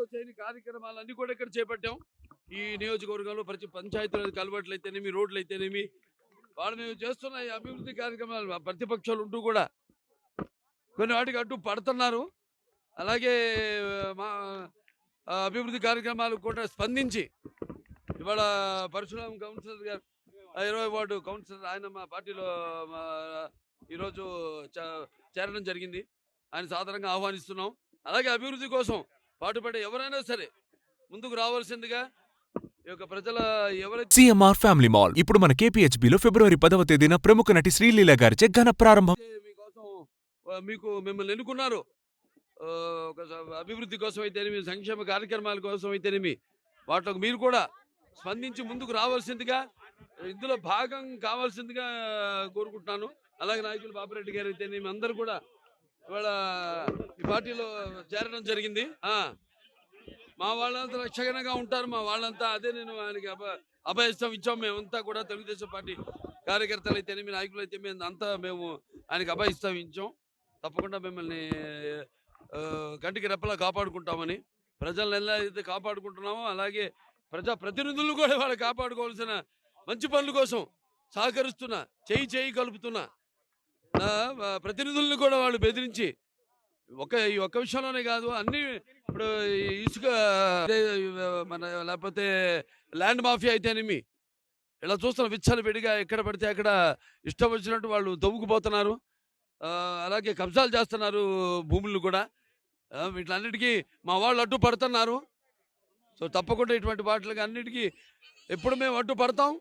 ఎవరితో చేయని కార్యక్రమాలన్నీ కూడా ఇక్కడ చేపట్టాం. ఈ నియోజకవర్గంలో ప్రతి పంచాయతీలు కలవట్లు అయితేనేమి రోడ్లు అయితేనేమి వాళ్ళు మేము చేస్తున్న ఈ అభివృద్ధి కార్యక్రమాలు ప్రతిపక్షాలు ఉంటూ కూడా కొన్ని వాటికి అడ్డు పడుతున్నారు. అలాగే మా అభివృద్ధి కార్యక్రమాలు కూడా స్పందించి ఇవాళ పరశురామ్ కౌన్సిలర్ గారు ఇరవై వార్డు కౌన్సిలర్ ఆయన మా పార్టీలో మా, ఈరోజు చేరడం జరిగింది. ఆయన సాధారణంగా ఆహ్వానిస్తున్నాం. అలాగే అభివృద్ధి కోసం పాటుపడే ఎవరైనా సరే ముందుకు రావాల్సిందిగా సిఎంఆర్ ఫ్యామిలీ మాల్ ఇప్పుడు మన KPHB లో ఫిబ్రవరి పదవ తేదీన ప్రముఖ నటి శ్రీలీల గారిచే ఘన ప్రారంభం. మీకు మిమ్మల్ని ఎన్నుకున్నారు? అభివృద్ధి కోసం అయితేనేమి సంక్షేమ కార్యక్రమాల కోసం అయితేనేమి వాటికి మీరు కూడా స్పందించి ముందుకు రావాల్సిందిగా ఇందులో భాగం కావాల్సిందిగా కోరుకుంటున్నాను. అలాగే నాయకులు బాపిరెడ్డి గారు అయితేనేమి అందరూ కూడా ఇవాళ ఈ పార్టీలో చేరడం జరిగింది. ఆ మా వాళ్ళంతా రక్షణగా ఉంటారు. మా వాళ్ళంతా అదే నేను ఆయనకి అభ అభయస్థం ఇచ్చాం. మేమంతా కూడా తెలుగుదేశం పార్టీ కార్యకర్తలు అయితేనేమి నాయకులు అయితే మేము అంతా మేము ఆయనకి అభయస్థం ఇచ్చాం. తప్పకుండా మిమ్మల్ని కంటికి రెప్పలా కాపాడుకుంటామని ప్రజలను ఎలా అయితే కాపాడుకుంటున్నామో అలాగే ప్రజా ప్రతినిధులను కూడా వాళ్ళు కాపాడుకోవాల్సిన మంచి పనుల కోసం సహకరిస్తున్న చేయి చేయి కలుపుతున్న ప్రతినిధులను కూడా వాళ్ళు బెదిరించి ఒక ఈ ఒక్క విషయంలోనే కాదు అన్ని ఇప్పుడు ఇసుక మన లేకపోతే ల్యాండ్ మాఫియా అయితేనేమి ఇలా చూస్తున్నాం విచ్చలు విడిగా ఎక్కడ పడితే అక్కడ ఇష్టం వచ్చినట్టు వాళ్ళు దవ్వుకుపోతున్నారు. అలాగే కబ్జాలు చేస్తున్నారు భూములను కూడా. వీటిలన్నిటికీ మా వాళ్ళు అడ్డు పడుతున్నారు. సో తప్పకుండా ఇటువంటి వాటికి అన్నిటికీ ఎప్పుడు మేము అడ్డు పడతాం.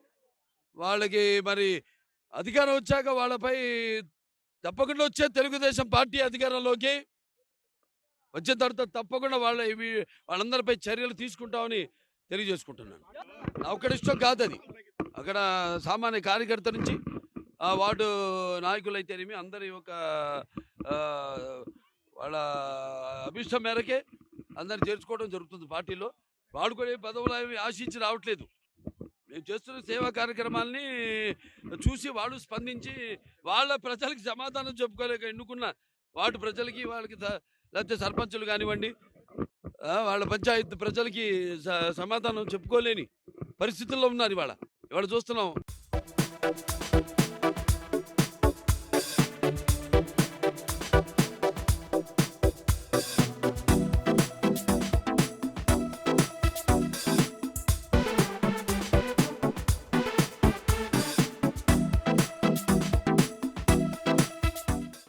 వాళ్ళకి మరి అధికారం వచ్చాక వాళ్ళపై తప్పకుండా వచ్చే తెలుగుదేశం పార్టీ అధికారంలోకి వచ్చిన తర్వాత తప్పకుండా వాళ్ళ వాళ్ళందరిపై చర్యలు తీసుకుంటామని తెలియజేసుకుంటున్నాను. నా ఒక్కడి ఇష్టం కాదు అది అక్కడ సామాన్య కార్యకర్త నుంచి ఆ వార్డు నాయకులైతేనేమి అందరి యొక్క వాళ్ళ అభిష్టం మేరకే అందరిని చేర్చుకోవడం జరుగుతుంది పార్టీలో. వాళ్ళు కూడా పదవులు అవి ఆశించి రావట్లేదు. మేము చేస్తున్న సేవా కార్యక్రమాల్ని చూసి వాళ్ళు స్పందించి వాళ్ళ ప్రజలకి సమాధానం చెప్పుకోలేక ఎన్నుకున్న వాటి ప్రజలకి వాళ్ళకి లేకపోతే సర్పంచులు కానివ్వండి వాళ్ళ పంచాయతీ ప్రజలకి స- సమాధానం చెప్పుకోలేని పరిస్థితుల్లో ఉన్నారు ఇవాళ. ఇవాళ చూస్తున్నాం.